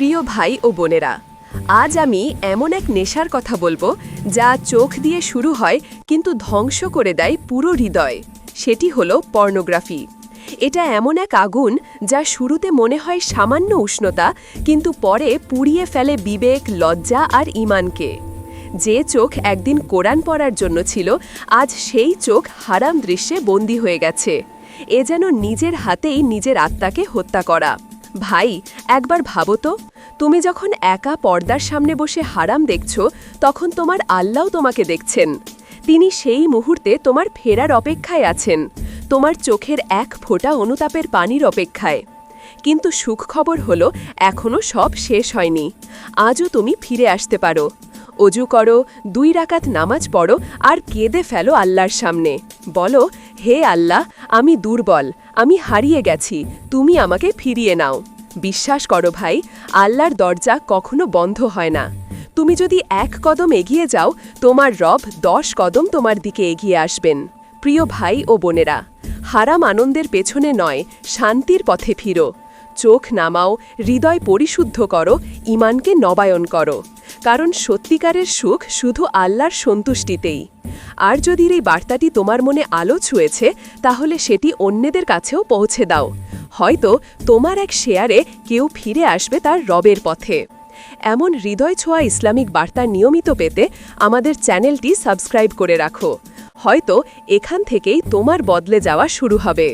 প্রিয় ভাই ও বোনেরা, আজ আমি এমন এক নেশার কথা বলব যা চোখ দিয়ে শুরু হয় কিন্তু ধ্বংস করে দেয় পুরো হৃদয়। সেটি হলো পর্নোগ্রাফি। এটা এমন এক আগুন যা শুরুতে মনে হয় সামান্য উষ্ণতা, কিন্তু পরে পুড়িয়ে ফেলে বিবেক, লজ্জা আর ইমানকে। যে চোখ একদিন কোরআন পড়ার জন্য ছিল, আজ সেই চোখ হারাম দৃশ্যে বন্দী হয়ে গেছে। এ যেন নিজের হাতেই নিজের আত্মাকে হত্যা করা। ভাই, একবার ভাবো তো। তুমি যখন একা পর্দার সামনে বসে হারাম দেখছ, তখন তোমার আল্লাহ তোমাকে দেখছেন। তিনি সেই মুহূর্তে তোমার ফেরার অপেক্ষায় আছেন, তোমার চোখের এক ফোঁটা অনুতাপের পানির অপেক্ষায়। কিন্তু সুখ খবর হলো এখনও সব শেষ হয়নি। আজও তুমি ফিরে আসতে পারো। অজু করো, দুই রাকাত নামাজ পড়ো আর কেঁদে ফেলো আল্লাহর সামনে। বলো, হে আল্লাহ, আমি দুর্বল, আমি হারিয়ে গেছি, তুমি আমাকে ফিরিয়ে নাও। বিশ্বাস করো ভাই, আল্লাহর দরজা কখনো বন্ধ হয় না। তুমি যদি এক কদম এগিয়ে যাও, তোমার রব দশ কদম তোমার দিকে এগিয়ে আসবেন। প্রিয় ভাই ও বোনেরা, হারাম আনন্দের পেছনে নয়, শান্তির পথে ফিরো। চোখ নামাও, হৃদয় পরিশুদ্ধ করো ইমানকে নবায়ন করো। কারণ সত্যিকারের সুখ শুধু আল্লাহর সন্তুষ্টিতেই। আর যদি এই বার্তাটি তোমার মনে আলো ছুঁয়েছে, তাহলে সেটি অন্যদের কাছেও পৌঁছে দাও। হয়তো তোমার এক শেয়ারে কেউ ফিরে আসবে তার রবের পথে। এমন হৃদয় ছোঁয়া ইসলামিক বার্তা নিয়মিত পেতে আমাদের চ্যানেলটি সাবস্ক্রাইব করে রাখো। হয়তো এখান থেকেই তোমার বদলে যাওয়া শুরু হবে।